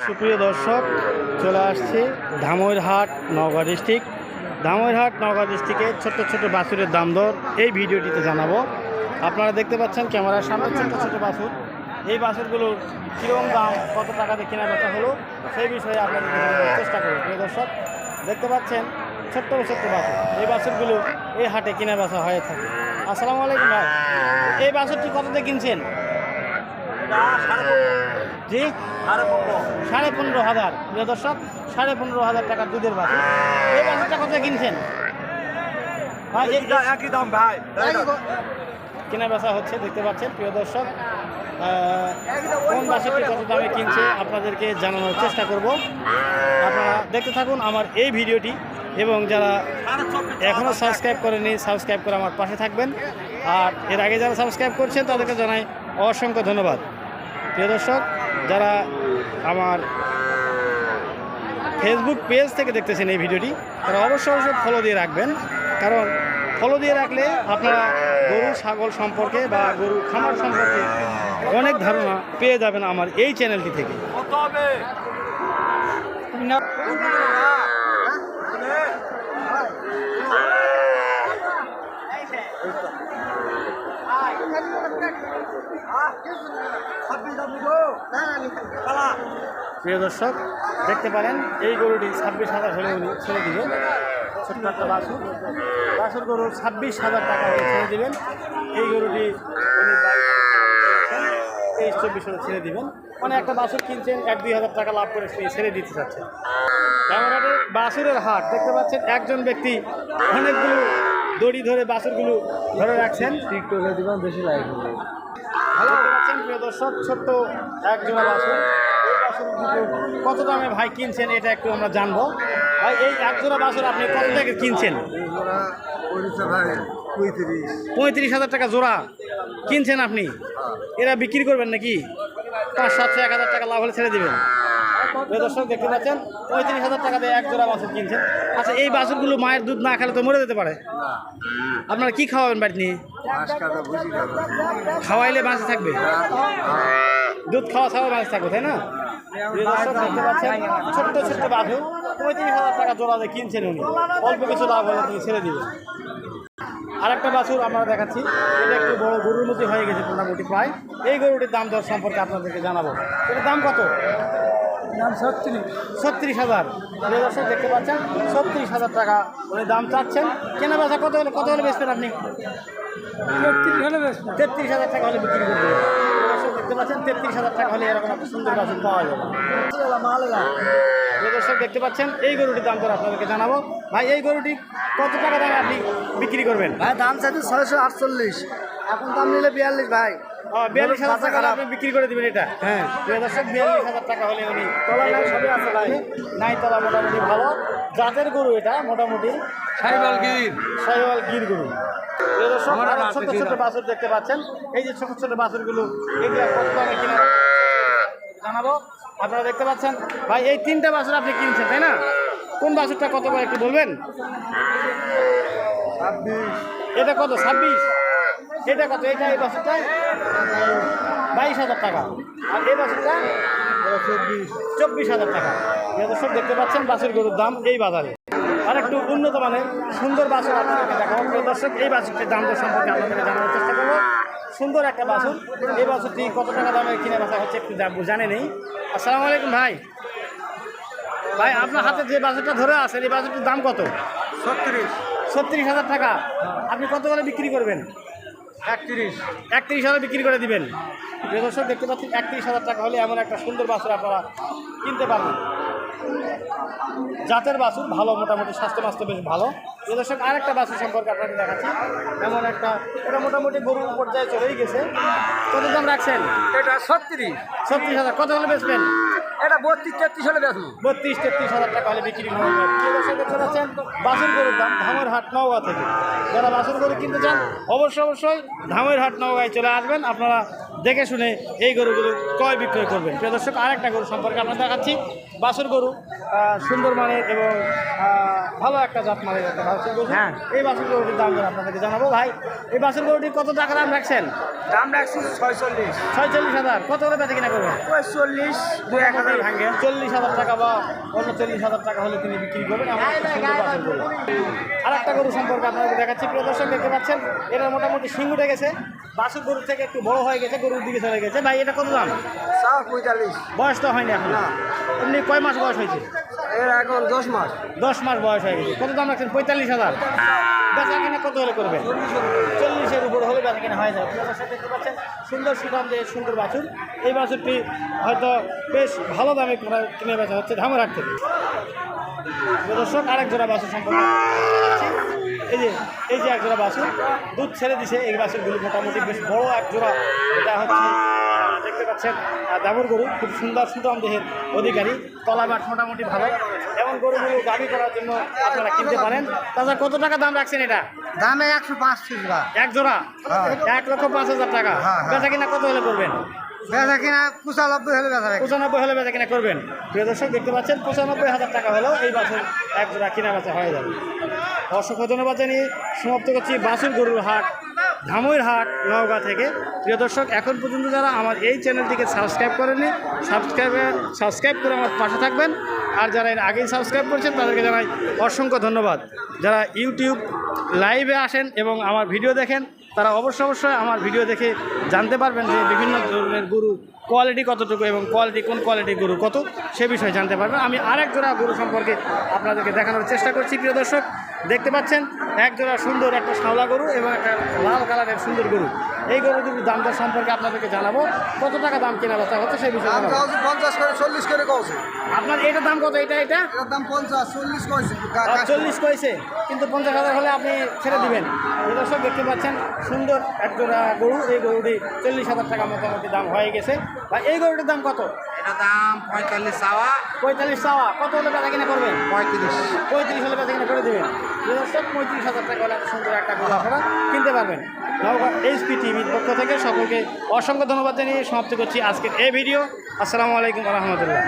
সুপ্রিয় দর্শক, চলে আসছি ধামইরহাট নওগাঁ ডিস্ট্রিক্ট। ধামইরহাট নওগাঁ ডিস্ট্রিক্টে ছোট্ট ছোট বাছুরের দাম দর এই ভিডিওটিতে জানাব। আপনারা দেখতে পাচ্ছেন ক্যামেরার সামনে ছোট্ট ছোট বাছুর। এই বাছুরগুলোর কীরকম দাম, কত টাকাতে কেনা বেচা হলো, সেই বিষয়ে আপনাদেরকে জানানোর চেষ্টা করব। প্রিয় দর্শক, দেখতে পাচ্ছেন ছোট্ট ছোট্ট বাছুর। এই বাছুরগুলো এই হাটে কেনা বেচা হয়ে থাকে। আসসালামু আলাইকুম ভাই। এই বাছুরটি কততে কিনছেন? জি। সাড়ে পনেরো। হাজার। প্রিয় দর্শক সাড়ে পনেরো হাজার টাকার দুধের বাছুর এই বাছুরটা কত কিনছেন? একই দাম ভাই। কেনা বেচা হচ্ছে দেখতে পাচ্ছেন প্রিয় দর্শক। কোন বাছুরটি কত দামে কিনছে আপনাদেরকে জানানোর চেষ্টা করব। আপনারা দেখতে থাকুন আমার এই ভিডিওটি এবং যারা এখনও সাবস্ক্রাইব করেনি সাবস্ক্রাইব করে আমার পাশে থাকবেন। আর এর আগে যারা সাবস্ক্রাইব করছেন তাদেরকে জানাই অসংখ্য ধন্যবাদ। প্রিয় দর্শক, যারা আমার ফেসবুক পেজ থেকে দেখতেছেন এই ভিডিওটি, তারা অবশ্যই অবশ্যই ফলো দিয়ে রাখবেন। কারণ ফলো দিয়ে রাখলে আপনারা গরু, ছাগল সম্পর্কে বা গরু, খামার সম্পর্কে অনেক ধারণা পেয়ে যাবেন আমার এই চ্যানেলটি থেকে। প্রিয় দর্শক, দেখতে পারেন, এই গরুটি ছাব্বিশ হাজার হলে উনি ছেড়ে দিবেন ছোট্ট একটা বাছুর। বাছুর গরু ছাব্বিশ হাজার টাকা হলে ছেড়ে দিবেন। এই গরুটি উনি তেইশ চব্বিশ হলে ছেড়ে দিবেন। মানে একটা বাছুর কিনছেন, এক দুই হাজার টাকা লাভ করে ছেড়ে দিতে চাচ্ছেন। বাছুরের হাট, দেখতে পাচ্ছেন, একজন ব্যক্তি অনেকগুলো দড়ি ধরে বাছুরগুলো ধরে রাখছেন। দিবেন বেশি লাগবে ভালো পাচ্ছেন, প্রিয় দর্শক, ছোট্ট এক জোড়া কত দামে ভাই কিনছেন, এটা একটু আমরা জানব। ভাই, এই এক জোড়া বাছুর আপনি কত থেকে কিনছেন? পঁয়ত্রিশ হাজার টাকা জোড়া। কিনছেন আপনি? এরা বিক্রি করবেন নাকি? পাঁচ সাতশো এক হাজার টাকা লাভ হলে ছেড়ে দেবেন। দর্শক, দেখতে পাচ্ছেন, পঁয়ত্রিশ হাজার টাকা দিয়ে এক জোড়া বাছুর কিনছেন। আচ্ছা এই বাছুরগুলো মায়ের দুধ না খেলে তো মরে যেতে পারে? আপনারা কি খাওয়াবেন বাড়ি নিয়ে? খাওয়াইলে বাঁচে থাকবে? দুধ খাওয়া ছাড়া বাঁচে থাকবে, তাই না? ছোট্ট ছোট্ট বাছুর, পঁয়ত্রিশ হাজার টাকা জোড়া দিয়ে কিনছেন উনি। অল্প কিছু লাভ হলে তিনি ছেড়ে দিবেন। আরেকটা বাছুর আমরা দেখাচ্ছি, এটা একটু বড় গরুর মতো হয়ে গেছে মোটামুটি প্রায়। এই গরুটির দাম দর সম্পর্কে আপনাদেরকে জানাব। এটার দাম কত? দাম ছত্রিশ। হাজার। প্রিয় দর্শক দেখতে পাচ্ছেন ছত্রিশ হাজার টাকা উনি দাম চাচ্ছেন। কেনা বেচা কত হলে কত হলে বেচবেন আপনি? তেত্রিশ হলে তেত্রিশ হাজার টাকা হলে বিক্রি করবেন। দর্শক দেখতে পাচ্ছেন তেত্রিশ হাজার টাকা হলে এরকম একটা সুন্দর বাছুর পাওয়া যাবে। দর্শক দেখতে পাচ্ছেন এই গরুটির দাম দর আপনাদেরকে জানাব। ভাই এই গরুটি কত টাকা দামে আপনি বিক্রি করবেন? ভাই দাম চাইছে ছয়শো আটচল্লিশ। এখন দাম নিলে বিয়াল্লিশ ভাই। বিয়াল্লিশ হাজার টাকা। আপনি বিক্রি করে দিবেন এটা? হ্যাঁ প্রিয় দর্শক বিয়াল্লিশ হাজার টাকা হলে উনি তলা নাই সবই আছে ভাই। নাই তলা মোটামুটি ভালো। জাতের গরু এটা মোটামুটি। সাইবাল গির। সাইওয়াল গির গরু। ছোট ছোট বাছুর দেখতে পাচ্ছেন। এই যে ছোট ছোট বাছুরগুলো এগুলো কত দামে কিনা জানাব। আপনারা দেখতে পাচ্ছেন ভাই এই তিনটা বাছুর আপনি কিনছেন তাই না? কোন বাছুরটা কত করে একটু বলবেন? এটা কত? ছাব্বিশ? এটা কত? এটা এই বাছুরটা? বাইশ হাজার টাকা। আর এই বাছুরটা? চব্বিশ চব্বিশ হাজার টাকা। দর্শক দেখতে পাচ্ছেন বাছুর গরুর দাম এই বাজারে। আর একটু উন্নত মানের সুন্দর বাছুর আপনাদেরকে দেখাবো। দর্শক এই বাছুরটির দাম সম্পর্কে আপনাদেরকে জানানোর চেষ্টা করব। সুন্দর একটা বাছুর এই বাছুরটি কত টাকা দামে কিনে বেচা হচ্ছে একটু জানে নেই। আসসালামু আলাইকুম ভাই। ভাই আপনার হাতে যে বাছুরটা ধরে আছেন এই বাছুরটির দাম কত? ছত্রিশ। ছত্রিশ হাজার টাকা। আপনি কত করে বিক্রি করবেন? একত্রিশ। একত্রিশ হাজার বিক্রি করে দিবেন। প্রিয় দর্শক দেখতে পাচ্ছেন একত্রিশ হাজার টাকা হলে এমন একটা সুন্দর বাছুর আপনারা কিনতে পারবেন। জাতের বাছুর ভালো মোটামুটি স্বাস্থ্য মাস্ত্য বেশ ভালো। প্রিয় দর্শক আরেকটা বাছুর সম্পর্কে আপনাদের দেখাচ্ছি। এমন একটা এটা মোটামুটি গরুর পর্যায়ে চলেই গেছে। কত দাম রাখছেন? এটা ছত্রিশ। ছত্রিশ হাজার। কত হলে বেচবেন? এটা বত্রিশ তেত্রিশ হলে বেশ বত্রিশ তেত্রিশ হাজার টাকা হলে বিক্রি হবে দেখতে পাচ্ছেন বাছুর গরুর দাম ধামের হাট নওগাঁ থেকে। যারা বাছুর গরু কিনতে চান অবশ্যই অবশ্যই ধামের হাট নওগাঁয় চলে আসবেন। আপনারা দেখে শুনে এই গরুগুলো ক্রয় বিক্রয় করবেন। প্রিয় দর্শক আরেকটা গরু সম্পর্কে আপনার দেখাচ্ছি। বাছুর গরু সুন্দর মানের এবং ভালো একটা জাত মানের একটা বাছুর গরু। হ্যাঁ। এই বাছুর গরুটির দাম দর আপনাদেরকে জানাব। ভাই এই বাছুর গরুটি কত টাকা দাম রাখছেন? দাম রাখছি ছয়চল্লিশ। ছয়চল্লিশ হাজার। কত করে বেচে কিনা করবেন? চল্লিশ দু এক হাজার ভাঙে। চল্লিশ হাজার টাকা বা অন্য চল্লিশ হাজার টাকা হলে তিনি বিক্রি করবেন। এমন একটা সুন্দর বাছুর আর একটা গরু সম্পর্কে আপনাদের দেখাচ্ছি। প্রিয় দর্শক দেখতে পাচ্ছেন এটা মোটামুটি সিং উঠে গেছে গরু থেকে একটু বড় হয়ে গেছে গরুর দিকে চলে গেছে। ভাই এটা কত দাম? পঁয়তাল্লিশ। বয়স তো হয়নি এখন। এমনি কয় মাস বয়স হয়েছে? এর এখন দশ মাস। দশ মাস বয়স হয়ে গেছে। কত দাম রাখছেন? পঁয়তাল্লিশ হাজার। বেচা কিনা কত হলে করবেন? চল্লিশের উপর হলে বেচা কিনা হয়ে যাবে। সাথে দেখতে পাচ্ছেন, সুন্দর সুঠাম দিয়ে সুন্দর বাছুর। এই বাছুরটি হয়তো বেশ ভালো দামে কিনে বেচা হচ্ছে ধামরাট থেকে। দর্শক, আরেক জোড়া বাছুর সম্পর্কে এই যে এই যে এক জোড়া বাছুর, দুধ ছেড়ে দিছে এই বাছুরগুলি মোটামুটি বেশ বড় এক জোড়া। এটা হচ্ছে দেখতে পাচ্ছেন দামুর গরু, খুব সুন্দর সুঠাম দেহের অধিকারী তলাবাট মোটামুটি ভালো। গরুগুলো দাবি করার জন্য আপনারা কিনতে পারেন। তাছাড়া কত টাকা দাম রাখছেন এটা? দামে একশো পাঁচ এক জোড়া? হ্যাঁ। এক লক্ষ পাঁচ হাজার টাকা। হ্যাঁ, হ্যাঁ। বেচা কিনা কত হলে করবেন? বেচা কিনা পঁচানব্বই হলে বেচা পঁচানব্বই হলে বেচা কিনা করবেন। প্রিয় দর্শক দেখতে পাচ্ছেন পঁচানব্বই হাজার টাকা হলেও এই বাছুর এক জোড়া কিনা বেচা হয়ে যাবে। অসংখ্য ধন্যবাদ জানিয়ে সমাপ্ত করছি বাছুর গরুর হাট। ধামইর হাট, নওগাঁ থেকে। প্রিয় দর্শক, এখন পর্যন্ত যারা আমার এই চ্যানেলটিকে সাবস্ক্রাইব করেননি, সাবস্ক্রাইব সাবস্ক্রাইব করে আমার পাশে থাকবেন। আর যারা এর আগেই সাবস্ক্রাইব করেছেন, তাদেরকে জানাই অসংখ্য ধন্যবাদ। যারা ইউটিউব লাইভে আসেন এবং আমার ভিডিও দেখেন, তারা অবশ্য অবশ্যই আমার ভিডিও দেখে জানতে পারবেন যে বিভিন্ন ধরনের গরু কোয়ালিটি কতটুকু এবং কোয়ালিটি কোন কোয়ালিটির গরু কত, সে বিষয়ে জানতে পারবেন। আমি আরেক জোড়া গরু সম্পর্কে আপনাদেরকে দেখানোর চেষ্টা করছি, প্রিয় দর্শক। দেখতে পাচ্ছেন এক জোড়া সুন্দর একটা শাওলা গরু এবং একটা লাল কালারের সুন্দর গরু। এই গরু দুটির দাম দর সম্পর্কে আপনাদেরকে জানাব কত টাকা দাম কেনা বেচা হচ্ছে সেই বিষয়ে পঞ্চাশ করে চল্লিশ করে কৌছে আপনার এটার দাম কত এটা এটা? এটার দাম পঞ্চাশ চল্লিশ কয়েছে চল্লিশ কয়েছে কিন্তু পঞ্চাশ হাজার হলে আপনি ছেড়ে দিবেন। দর্শক দেখতে পাচ্ছেন সুন্দর একটা গরু এই গরুটি চল্লিশ হাজার টাকা মোটামুটি দাম হয়ে গেছে। বা এই গরুটির দাম কত? এটা দাম পঁয়তাল্লিশ চাওয়া। পঁয়তাল্লিশ চাওয়া। কত হলে বেচা কিনা করবেন পঁয়ত্রিশ। পঁয়ত্রিশ হলে বেচা কিনা করে দেবেন। দর্শক পঁয়ত্রিশ হাজার টাকা হলে সুন্দর একটা গরু আপনারা কিনতে পারবেন। এইচপি টিভির পক্ষ থেকে সকলকে অসংখ্য ধন্যবাদ জানিয়ে সমাপ্ত করছি আজকের এই ভিডিও। আসসালামু আলাইকুম রহমতুল্লাহ।